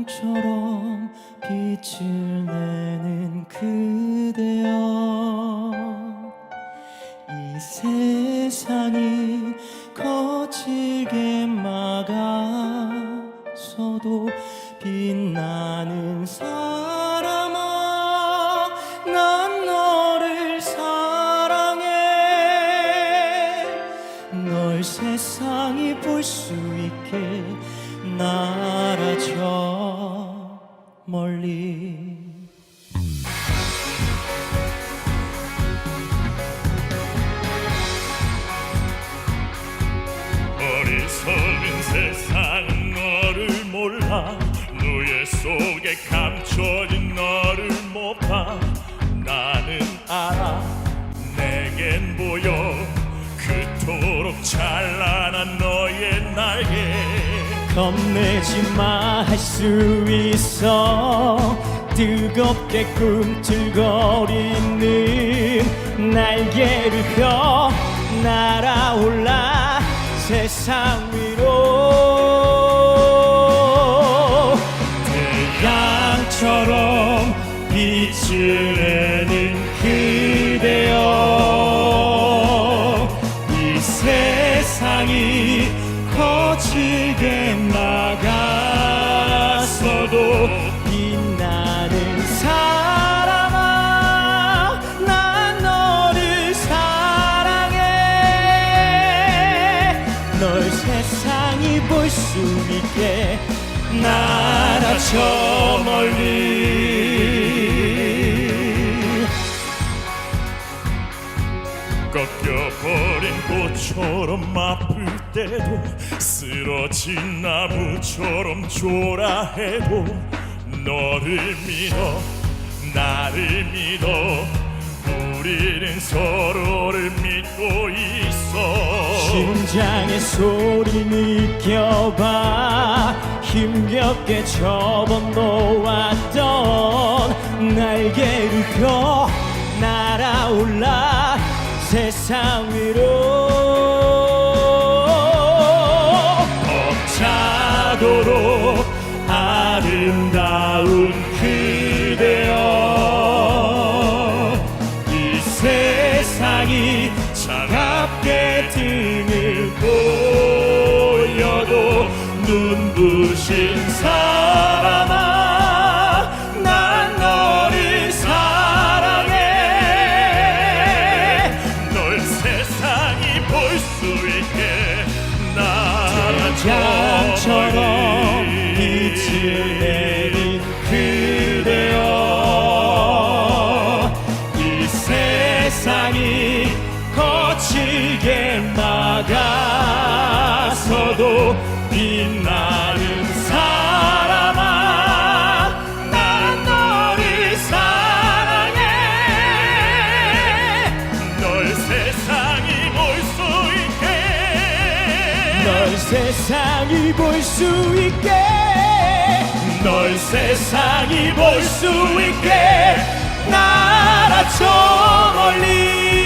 태양처럼 빛을 내는 그대여 이 세상이 거칠게 막아서도 빛나는 사람아 난 너를 사랑해. 널 세상이 볼 수 있게 날아저 멀리. 어리석은 세상은 너를 몰라. 누에 속에 감춰진 너를 못 봐. 나는 알아. 내겐 보여. 그토록 찬란한 너의 날개 겁내지 마 할 수 있어. 뜨겁게 꿈틀거리는 날개를 펴 날아올라 세상 위로 세상이 볼 수 있게 날아저 멀리. 꺾여버린 꽃처럼 아플 때도 쓰러진 나무처럼 초라해도 너를 믿어 나를 믿어. 우리는 서로를 믿고 심장의 소리 느껴봐. 힘겹게 접어놓았던 날개를 펴 날아올라 세상 위로 부신 사람아 난 너를 사랑해. 널 세상이 볼 수 있게 나 세상이 볼 수 있게 널 세상이 볼 수 있게 날아저 멀리